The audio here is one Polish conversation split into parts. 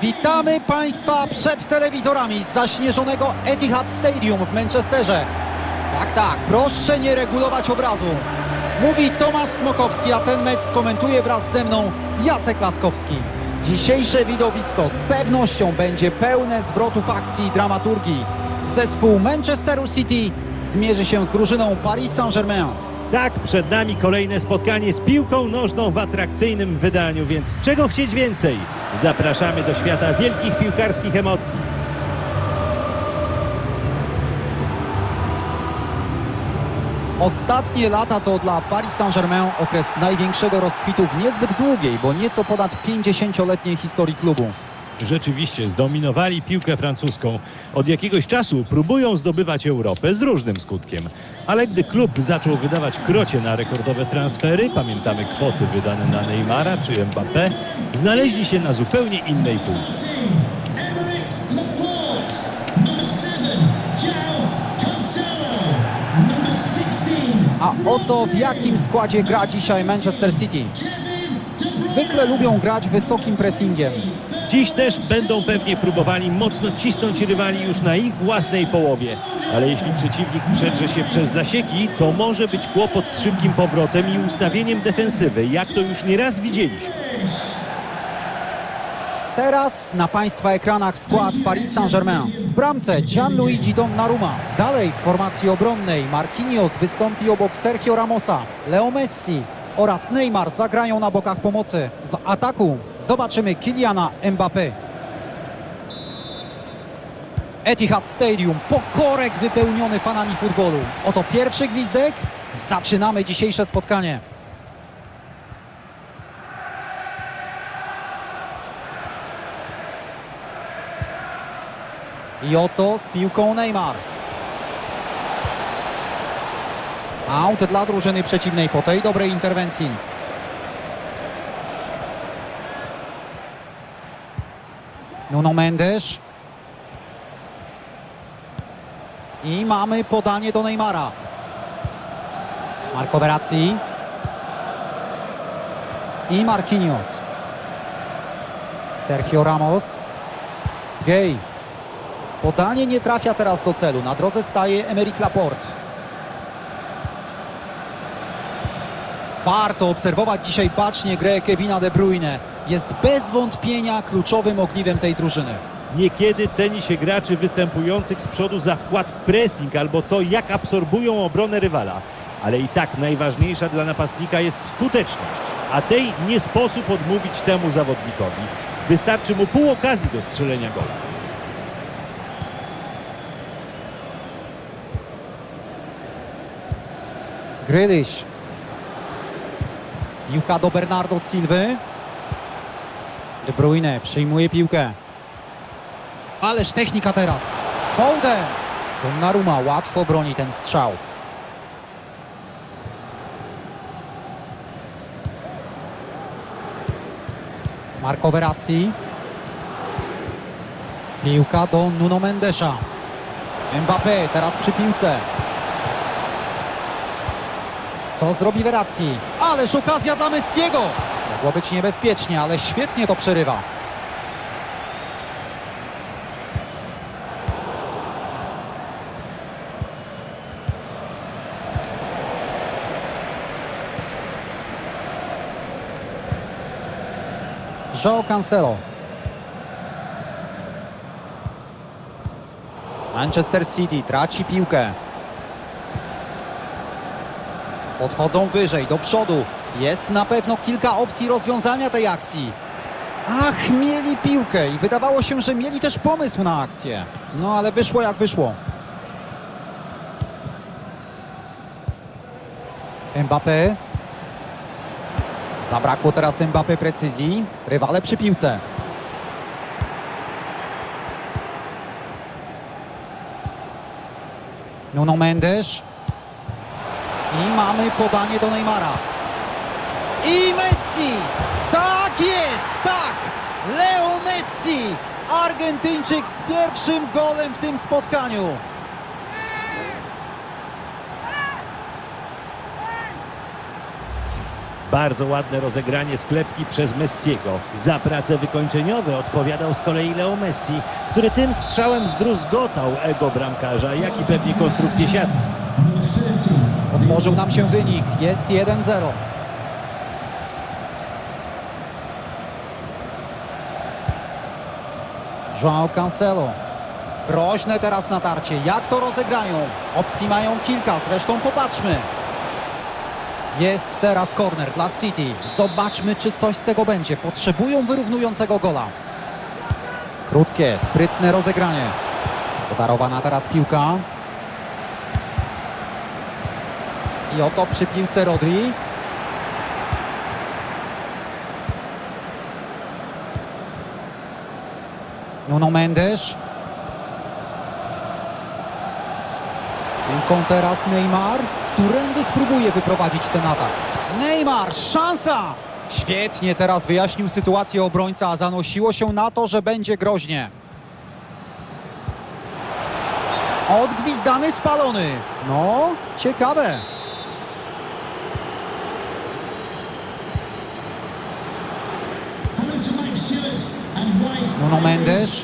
Witamy Państwa przed telewizorami z zaśnieżonego Etihad Stadium w Manchesterze. Tak, tak, proszę nie regulować obrazu. Mówi Tomasz Smokowski, a ten mecz skomentuje wraz ze mną Jacek Laskowski. Dzisiejsze widowisko z pewnością będzie pełne zwrotów akcji i dramaturgii. Zespół Manchesteru City zmierzy się z drużyną Paris Saint-Germain. Tak, przed nami kolejne spotkanie z piłką nożną w atrakcyjnym wydaniu, więc czego chcieć więcej? Zapraszamy do świata wielkich piłkarskich emocji. Ostatnie lata to dla Paris Saint-Germain okres największego rozkwitu w niezbyt długiej, bo nieco ponad 50-letniej historii klubu. Rzeczywiście zdominowali piłkę francuską. Od jakiegoś czasu próbują zdobywać Europę z różnym skutkiem. Ale gdy klub zaczął wydawać krocie na rekordowe transfery, pamiętamy kwoty wydane na Neymara czy Mbappé, znaleźli się na zupełnie innej półce. Emerick Laporte. Number seven, João Cancelo. Number 16, A oto w jakim składzie gra dzisiaj Manchester City. Zwykle lubią grać wysokim pressingiem. Dziś też będą pewnie próbowali mocno cisnąć rywali już na ich własnej połowie. Ale jeśli przeciwnik przedrze się przez zasieki, to może być kłopot z szybkim powrotem i ustawieniem defensywy, jak to już nieraz widzieliśmy. Teraz na Państwa ekranach skład Paris Saint-Germain. W bramce Gianluigi Donnarumma. Dalej w formacji obronnej Marquinhos wystąpi obok Sergio Ramosa. Leo Messi oraz Neymar zagrają na bokach pomocy. W ataku zobaczymy Kyliana Mbappé. Etihad Stadium, pokorek wypełniony fanami futbolu. Oto pierwszy gwizdek. Zaczynamy dzisiejsze spotkanie. I oto z piłką Neymar. Aut dla drużyny przeciwnej po tej dobrej interwencji. Nuno Mendes. I mamy podanie do Neymara. Marco Verratti. I Marquinhos. Sergio Ramos. Gay. Podanie nie trafia teraz do celu. Na drodze staje Emerick Laporte. Warto obserwować dzisiaj bacznie grę Kevina De Bruyne. Jest bez wątpienia kluczowym ogniwem tej drużyny. Niekiedy ceni się graczy występujących z przodu za wkład w pressing albo to, jak absorbują obronę rywala. Ale i tak najważniejsza dla napastnika jest skuteczność, a tej nie sposób odmówić temu zawodnikowi. Wystarczy mu pół okazji do strzelenia gola. Grealish. Piłka do Bernardo Silwy. De Bruyne przyjmuje piłkę. Ależ technika teraz. Foden. Donnarumma łatwo broni ten strzał. Marco Verratti. Piłka do Nuno Mendesza. Mbappé teraz przy piłce. Co zrobi Verratti? Ależ okazja dla Messiego! Mogło być niebezpiecznie, ale świetnie to przerywa. João Cancelo. Manchester City traci piłkę. Podchodzą wyżej, do przodu. Jest na pewno kilka opcji rozwiązania tej akcji. Ach, mieli piłkę i wydawało się, że mieli też pomysł na akcję. No ale wyszło jak wyszło. Mbappé. Zabrakło teraz Mbappé precyzji. Rywale przy piłce. Nuno Mendes. I mamy podanie do Neymara. I Messi! Tak jest! Tak! Leo Messi! Argentyńczyk z pierwszym golem w tym spotkaniu. Bardzo ładne rozegranie sklepki przez Messiego. Za prace wykończeniowe odpowiadał z kolei Leo Messi, który tym strzałem zdruzgotał ego bramkarza, jak i pewnie konstrukcję siatki. Number 30. Otworzył nam się wynik. Jest 1-0. João Cancelo. Groźne teraz natarcie. Jak to rozegrają? Opcji mają kilka, zresztą popatrzmy. Jest teraz corner dla City. Zobaczmy, czy coś z tego będzie. Potrzebują wyrównującego gola. Krótkie, sprytne rozegranie. Podarowana teraz piłka. I oto przy piłce Rodri. Nuno Mendes. Z piłką teraz Neymar. Którędy spróbuje wyprowadzić ten atak. Neymar, szansa! Świetnie teraz wyjaśnił sytuację obrońca, a zanosiło się na to, że będzie groźnie. Odgwizdany, spalony. No, ciekawe. Nuno Mendes.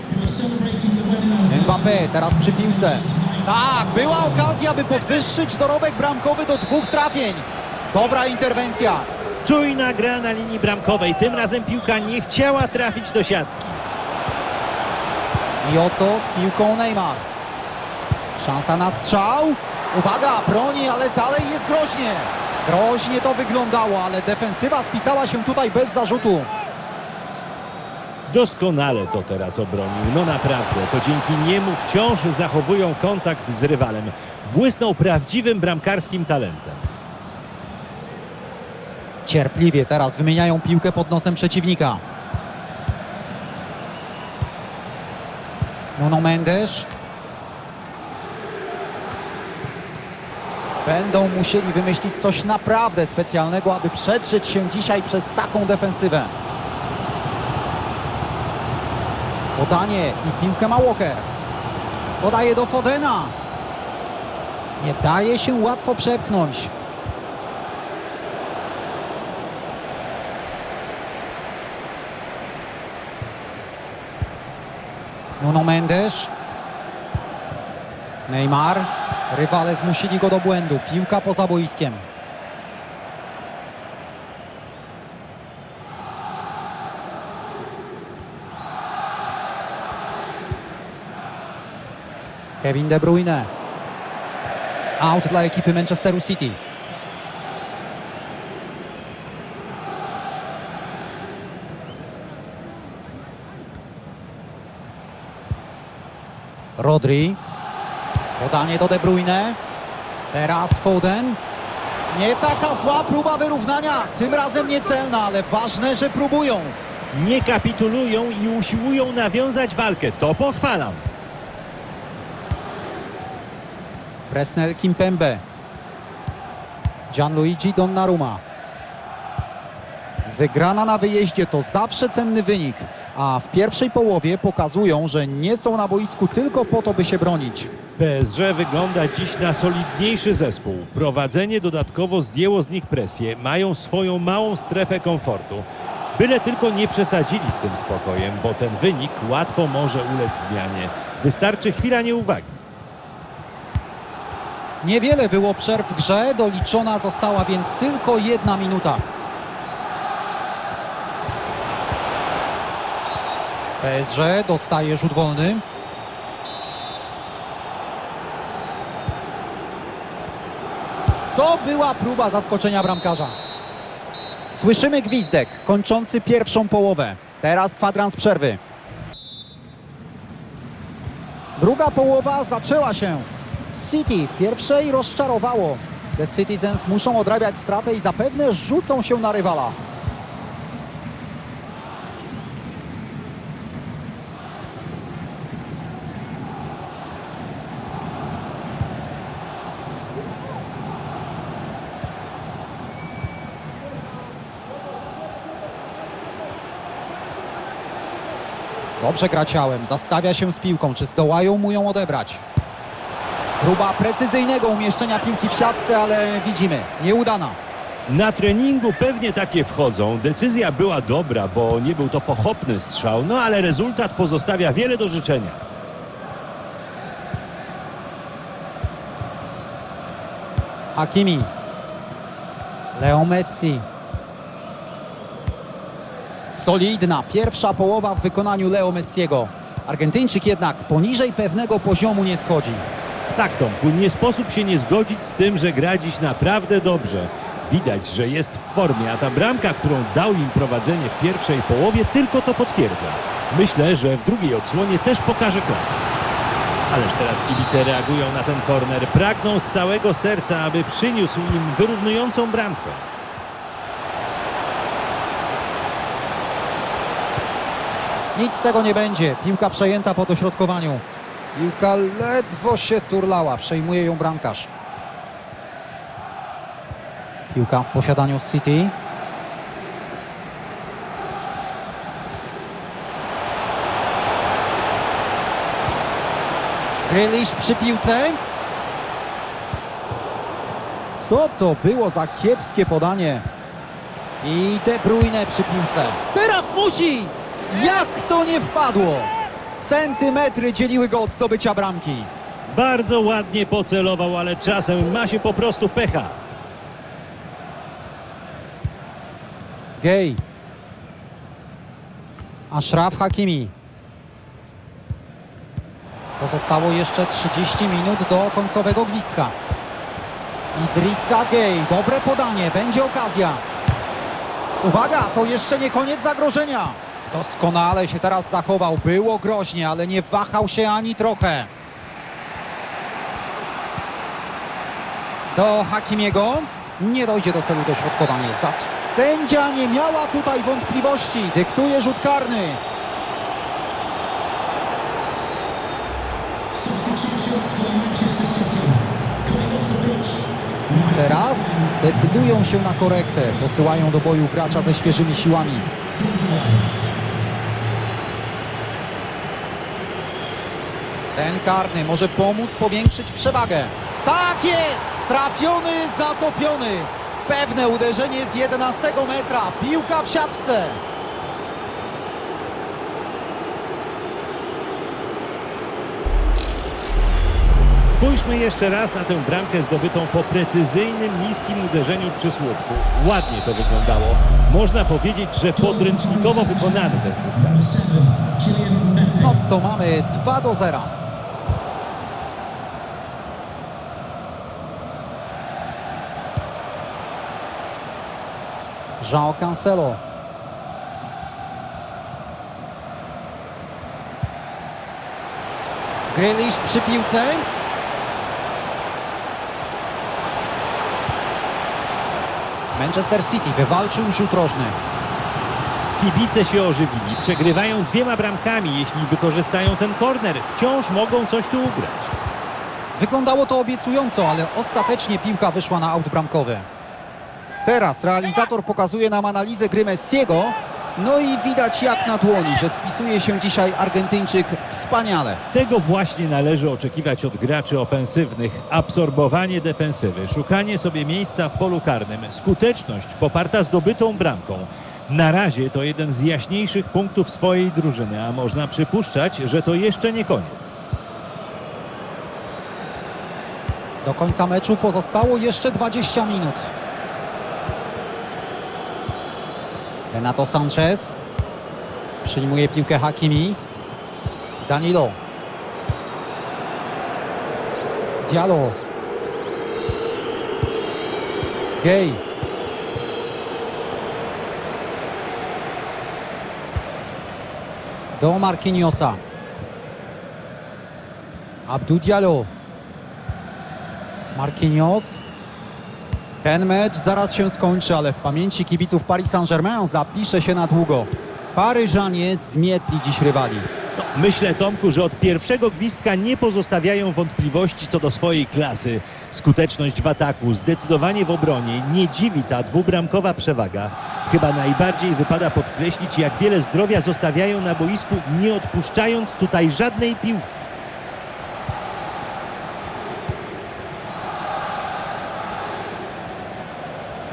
Mbappé teraz przy piłce. Tak, była okazja, by podwyższyć dorobek bramkowy do dwóch trafień. Dobra interwencja. Czujna gra na linii bramkowej. Tym razem piłka nie chciała trafić do siatki. I oto z piłką Neymar. Szansa na strzał. Uwaga, broni, ale dalej jest groźnie. Groźnie to wyglądało, ale defensywa spisała się tutaj bez zarzutu. Doskonale to teraz obronił. No naprawdę, to dzięki niemu wciąż zachowują kontakt z rywalem. Błysnął prawdziwym bramkarskim talentem. Cierpliwie teraz wymieniają piłkę pod nosem przeciwnika. Nuno Mendes. Będą musieli wymyślić coś naprawdę specjalnego, aby przedrzeć się dzisiaj przez taką defensywę. Podanie i piłkę ma Walker. Podaje do Fodena. Nie daje się łatwo przepchnąć. Nuno Mendes. Neymar. Rywale zmusili go do błędu. Piłka poza boiskiem. Kevin De Bruyne. Out dla ekipy Manchesteru City. Rodri. Podanie do De Bruyne. Teraz Foden. Nie taka zła próba wyrównania. Tym razem niecelna, ale ważne, że próbują. Nie kapitulują i usiłują nawiązać walkę. To pochwalam. Presnel Kimpembe. Gianluigi Donnarumma. Wygrana na wyjeździe to zawsze cenny wynik, a w pierwszej połowie pokazują, że nie są na boisku tylko po to, by się bronić. PSG wygląda dziś na solidniejszy zespół. Prowadzenie dodatkowo zdjęło z nich presję. Mają swoją małą strefę komfortu. Byle tylko nie przesadzili z tym spokojem, bo ten wynik łatwo może ulec zmianie. Wystarczy chwila nieuwagi. Niewiele było przerw w grze, doliczona została więc tylko jedna minuta. PSG dostaje rzut wolny. To była próba zaskoczenia bramkarza. Słyszymy gwizdek kończący pierwszą połowę. Teraz kwadrans przerwy. Druga połowa zaczęła się. City w pierwszej rozczarowało. The Citizens muszą odrabiać stratę i zapewne rzucą się na rywala. Dobrze gra ciałem, zastawia się z piłką. Czy zdołają mu ją odebrać? Próba precyzyjnego umieszczenia piłki w siatce, ale widzimy, nieudana. Na treningu pewnie takie wchodzą. Decyzja była dobra, bo nie był to pochopny strzał, no ale rezultat pozostawia wiele do życzenia. Hakimi. Leo Messi. Solidna pierwsza połowa w wykonaniu Leo Messiego. Argentyńczyk jednak poniżej pewnego poziomu nie schodzi. Tak, Tomku, nie sposób się nie zgodzić z tym, że gra dziś naprawdę dobrze. Widać, że jest w formie, a ta bramka, którą dał im prowadzenie w pierwszej połowie, tylko to potwierdza. Myślę, że w drugiej odsłonie też pokaże klasę. Ależ teraz kibice reagują na ten korner. Pragną z całego serca, aby przyniósł im wyrównującą bramkę. Nic z tego nie będzie. Piłka przejęta po dośrodkowaniu. Piłka ledwo się turlała. Przejmuje ją bramkarz. Piłka w posiadaniu City. Grealish przy piłce. Co to było za kiepskie podanie? I De Bruyne przy piłce. Teraz musi! Jak to nie wpadło? Centymetry dzieliły go od zdobycia bramki. Bardzo ładnie pocelował, ale czasem ma się po prostu pecha. Gej. Ashraf Hakimi. Pozostało jeszcze 30 minut do końcowego gwizdka. Idrissa Gej. Dobre podanie. Będzie okazja. Uwaga, to jeszcze nie koniec zagrożenia. Doskonale się teraz zachował. Było groźnie, ale nie wahał się ani trochę. Do Hakimiego. Nie dojdzie do celu dośrodkowania. Zat- Sędzia nie miała tutaj wątpliwości. Dyktuje rzut karny. Teraz decydują się na korektę. Posyłają do boju gracza ze świeżymi siłami. Ten karny może pomóc powiększyć przewagę. Tak jest! Trafiony, zatopiony. Pewne uderzenie z 11 metra. Piłka w siatce. Spójrzmy jeszcze raz na tę bramkę zdobytą po precyzyjnym, niskim uderzeniu przy słupku. Ładnie to wyglądało. Można powiedzieć, że podręcznikowo wykonany ten rzut. No to mamy 2 do 0. João Cancelo. Grealish przy piłce. Manchester City wywalczył rzut rożny. Kibice się ożywili, przegrywają dwiema bramkami. Jeśli wykorzystają ten korner, wciąż mogą coś tu ugrać. Wyglądało to obiecująco, ale ostatecznie piłka wyszła na aut bramkowy. Teraz realizator pokazuje nam analizę gry Messiego. No i widać jak na dłoni, że spisuje się dzisiaj Argentyńczyk wspaniale. Tego właśnie należy oczekiwać od graczy ofensywnych. Absorbowanie defensywy, szukanie sobie miejsca w polu karnym, skuteczność poparta zdobytą bramką. Na razie to jeden z jaśniejszych punktów swojej drużyny, a można przypuszczać, że to jeszcze nie koniec. Do końca meczu pozostało jeszcze 20 minut. Renato Sanchez przyjmuje piłkę Hakimi. Danilo. Diallo. Gay. Do Marquinhosa. Abdou Diallo. Marquinhos. Ten mecz zaraz się skończy, ale w pamięci kibiców Paris Saint-Germain zapisze się na długo. Paryżanie zmietli dziś rywali. No, myślę, Tomku, że od pierwszego gwizdka nie pozostawiają wątpliwości co do swojej klasy. Skuteczność w ataku, zdecydowanie w obronie. Nie dziwi ta dwubramkowa przewaga. Chyba najbardziej wypada podkreślić, jak wiele zdrowia zostawiają na boisku, nie odpuszczając tutaj żadnej piłki.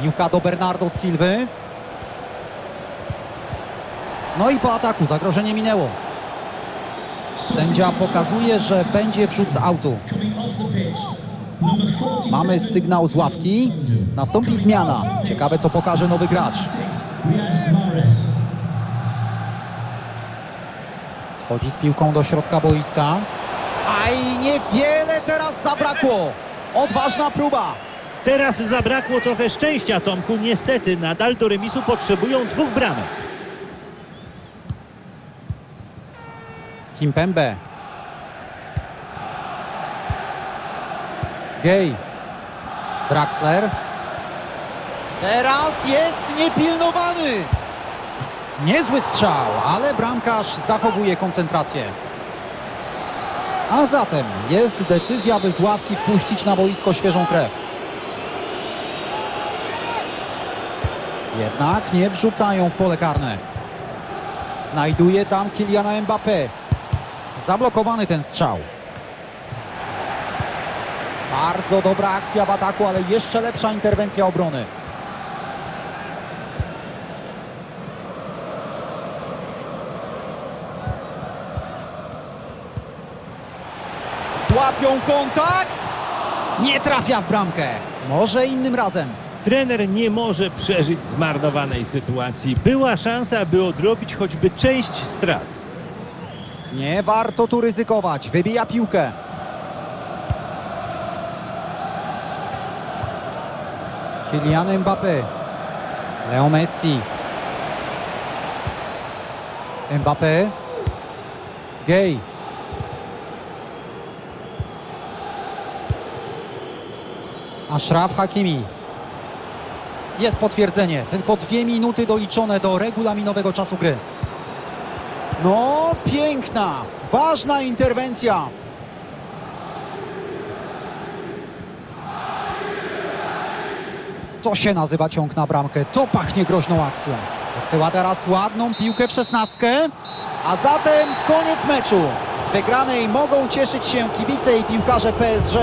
Piłka do Bernardo Silwy. No i po ataku zagrożenie minęło. Sędzia pokazuje, że będzie wrzut z autu. Coming off the pitch. Number 46. Mamy sygnał z ławki. Nastąpi zmiana. Ciekawe, co pokaże nowy gracz. Schodzi z piłką do środka boiska. Aj, niewiele teraz zabrakło. Odważna próba. Teraz zabrakło trochę szczęścia, Tomku. Niestety nadal do remisu potrzebują dwóch bramek. Kimpembe. Gay. Draxler. Teraz jest niepilnowany. Niezły strzał, ale bramkarz zachowuje koncentrację. A zatem jest decyzja, by z ławki wpuścić na boisko świeżą krew. Jednak nie wrzucają w pole karne. Znajduje tam Kyliana Mbappé. Zablokowany ten strzał. Bardzo dobra akcja w ataku, ale jeszcze lepsza interwencja obrony. Złapią kontakt. Nie trafia w bramkę. Może innym razem. Trener nie może przeżyć zmarnowanej sytuacji. Była szansa, by odrobić choćby część strat. Nie warto tu ryzykować. Wybija piłkę. Kylian Mbappé. Leo Messi. Mbappé. Gay. Ashraf Hakimi. Jest potwierdzenie. Tylko dwie minuty doliczone do regulaminowego czasu gry. No, piękna, ważna interwencja. To się nazywa ciąg na bramkę. To pachnie groźną akcją. Posyła teraz ładną piłkę w szesnastkę. A zatem koniec meczu. Z wygranej mogą cieszyć się kibice i piłkarze PSG.